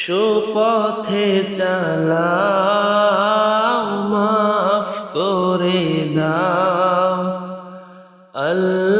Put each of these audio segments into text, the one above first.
সুপথে চালাও মাফ করে দাও। আল্লাহ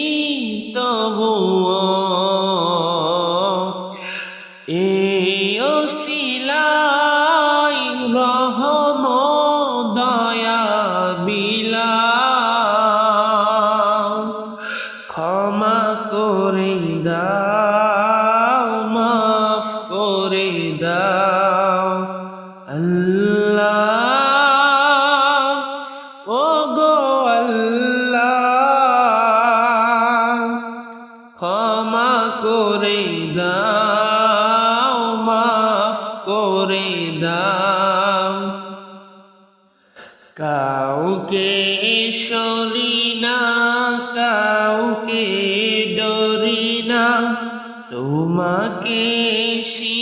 করে দাও মাফ করে দাও। কাউকে সরি না কাউকে ডরি না তোমাকে শির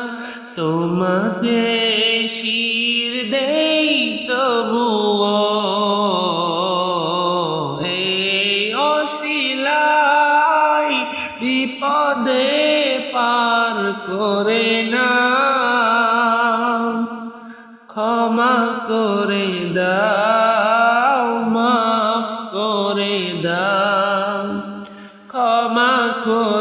না তোমাকে শির দেই তবুও এই অশিলাই বিপদে পার করে না। ক্ষমা করে দাও, মাফ করে দাও। ক্ষমা করে